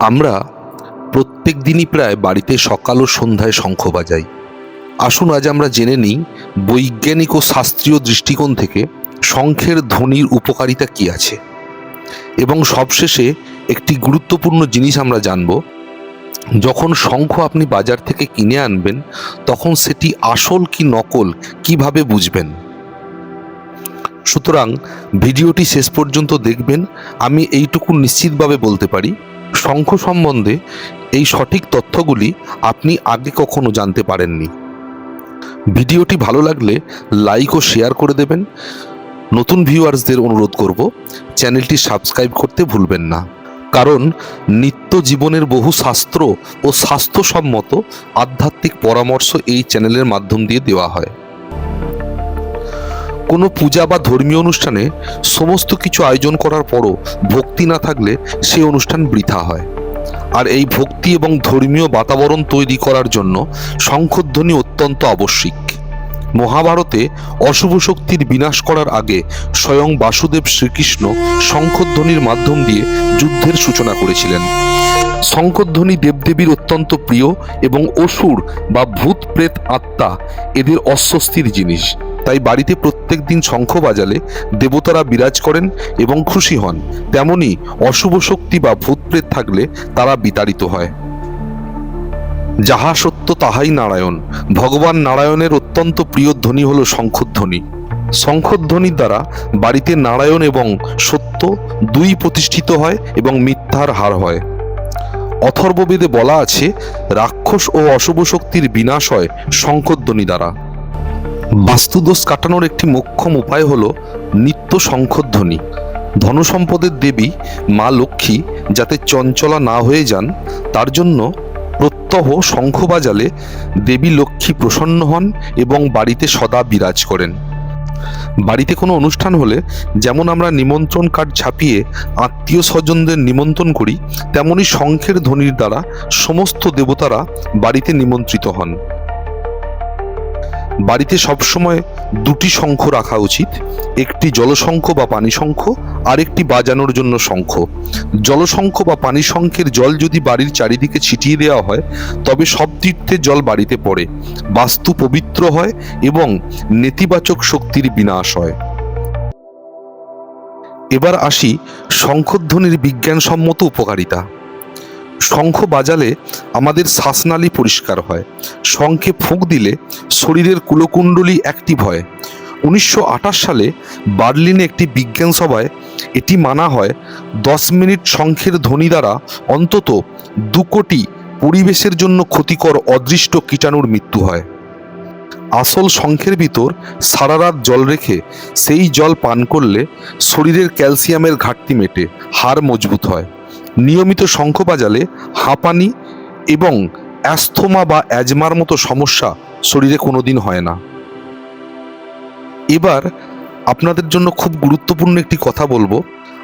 আমরা প্রত্যেক দিনই প্রায় বাড়িতে সকাল ও সন্ধ্যায় শঙ্খ বাজাই। আসুন আজ আমরা জেনে নিই বৈজ্ঞানিক ও শাস্ত্রীয় দৃষ্টিকোণ থেকে শঙ্খের ধ্বনির উপকারিতা কি আছে। এবং সবশেষে একটি গুরুত্বপূর্ণ জিনিস আমরা জানব, যখন শঙ্খ আপনি বাজার থেকে কিনে আনবেন, তখন সেটি আসল কি নকল, কীভাবে বুঝবেন? সুতরাং ভিডিওটি শেষ পর্যন্ত দেখবেন, আমি এইটুকু নিশ্চিতভাবে বলতে পারি শঙ্খ সম্বন্ধে এই সঠিক তথ্যগুলি আপনি আগে কখনো জানতে পারেননি। ভিডিওটি ভালো লাগলে লাইক ও শেয়ার করে দেবেন। নতুন ভিউয়ার্সদের অনুরোধ করব চ্যানেলটি সাবস্ক্রাইব করতে ভুলবেন না। কারণ নিত্য জীবনের বহু শাস্ত্র ও স্বাস্থ্যসম্মত আধ্যাত্মিক পরামর্শ এই চ্যানেলের মাধ্যম দিয়ে দেওয়া হয়। কোনো পূজা বা ধর্মীয় অনুষ্ঠানে সমস্ত কিছু আয়োজন করার পরও ভক্তি না থাকলে সেই অনুষ্ঠান বৃথা হয়। আর এই ভক্তি এবং ধর্মীয় বাতাবরণ তৈরি করার জন্য শঙ্খধ্বনি অত্যন্ত আবশ্যিক। মহাভারতে অশুভ শক্তির বিনাশ করার আগে স্বয়ং বাসুদেব শ্রীকৃষ্ণ শঙ্খধ্বনির মাধ্যম দিয়ে যুদ্ধের সূচনা করেছিলেন। শঙ্খধ্বনি দেবদেবীর অত্যন্ত প্রিয় এবং অসুর বা ভূত প্রেত আত্মা এদের অস্বস্তির জিনিস। তাই বাড়িতে প্রত্যেক দিন শঙ্খ বাজালে দেবতারা বিরাজ করেন এবং খুশি হন। তেমনি অশুভ শক্তি বা ভূত প্রেত থাকলে তারা বিতাড়িত হয়। যাহা সত্য তাহাই নারায়ণ। ভগবান নারায়ণের অত্যন্ত প্রিয় ধ্বনি হল শঙ্খধ্বনি। শঙ্খধ্বনির দ্বারা বাড়িতে নারায়ণ এবং সত্য দুই প্রতিষ্ঠিত হয় এবং মিথ্যার হার হয়। অথর্ববেদে বলা আছে, রাক্ষস ও অশুভ শক্তির বিনাশ হয় শঙ্খধ্বনি দ্বারা। বাস্তুদোষ কাটানোর একটি মোক্ষম উপায় হল নিত্য শঙ্খধ্বনি ধনসম্পদের দেবী মা লক্ষ্মী যাতে চঞ্চলা না হয়ে যান, তার জন্য প্রত্যহ শঙ্খ বাজালে দেবী লক্ষ্মী প্রসন্ন হন এবং বাড়িতে সদা বিরাজ করেন। বাড়িতে কোনো অনুষ্ঠান হলে যেমন আমরা নিমন্ত্রণ কার্ড ছাপিয়ে আত্মীয় স্বজনদের নিমন্ত্রণ করি, তেমনি শঙ্খের ধ্বনির দ্বারা সমস্ত দেবতারা বাড়িতে নিমন্ত্রিত হন। বাড়িতে সবসময় দুটি শঙ্খ রাখা উচিত, একটি জলশঙ্খ বা পানি শঙ্খ আর একটি বাজানোর জন্য শঙ্খ। জলশঙ্খ বা পানি শঙ্খের জল যদি বাড়ির চারিদিকে ছিটিয়ে দেওয়া হয়, তবে সব তীর্থের জল বাড়িতে পড়ে, বাস্তু পবিত্র হয় এবং নেতিবাচক শক্তির বিনাশ হয়। এবার আসি শঙ্খধ্বনির বিজ্ঞানসম্মত উপকারিতা। শঙ্খ বাজালে আমাদের শ্বাসনালী পরিষ্কার হয় শঙ্খে ফুঁক দিলে শরীরের কুলকুণ্ডলী অ্যাক্টিভ হয় উনিশশো আঠাশ সালে বার্লিনে একটি বিজ্ঞান সভায় এটি মানা হয়, দশ মিনিট শঙ্খের ধ্বনি দ্বারা অন্তত দু কোটি পরিবেশের জন্য ক্ষতিকর অদৃষ্ট কীটাণুর মৃত্যু হয়। আসল শঙ্খের ভিতর সারা রাত জল রেখে সেই জল পান করলে শরীরের ক্যালসিয়ামের ঘাটতি মেটে, হাড় মজবুত হয়। নিয়মিত শঙ্খ বাজালে হাঁপানি এবং অ্যাস্থমা বা অ্যাজমার মতো সমস্যা শরীরে কোনোদিন হয় না। এবার আপনাদের জন্য খুব গুরুত্বপূর্ণ একটি কথা বলব।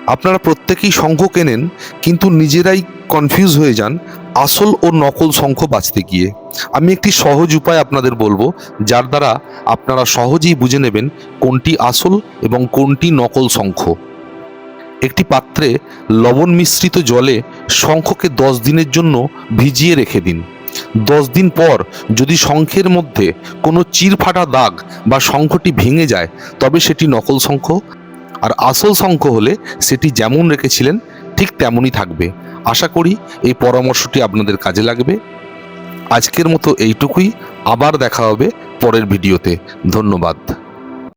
আপনারা প্রত্যেকেই শঙ্খ কেনেন, কিন্তু নিজেরাই কনফিউজ হয়ে যান আসল ও নকল শঙ্খ বাঁচতে গিয়ে। আমি একটি সহজ উপায় আপনাদের বলব, যার দ্বারা আপনারা সহজেই বুঝে নেবেন কোনটি আসল এবং কোনটি নকল শঙ্খ। একটি পাত্রে লবণ মিশ্রিত জলে শঙ্খকে দশ দিনের জন্য ভিজিয়ে রেখে দিন। দশ দিন পর যদি শঙ্খের মধ্যে কোনো চিরফাটা দাগ বা শঙ্খটি ভেঙে যায়, তবে সেটি নকল শঙ্খ। আর আসল শঙ্খ হলে সেটি যেমন রেখেছিলেন, ঠিক তেমনই থাকবে। আশা করি এই পরামর্শটি আপনাদের কাজে লাগবে। আজকের মতো এইটুকুই। আবার দেখা হবে পরের ভিডিওতে। ধন্যবাদ।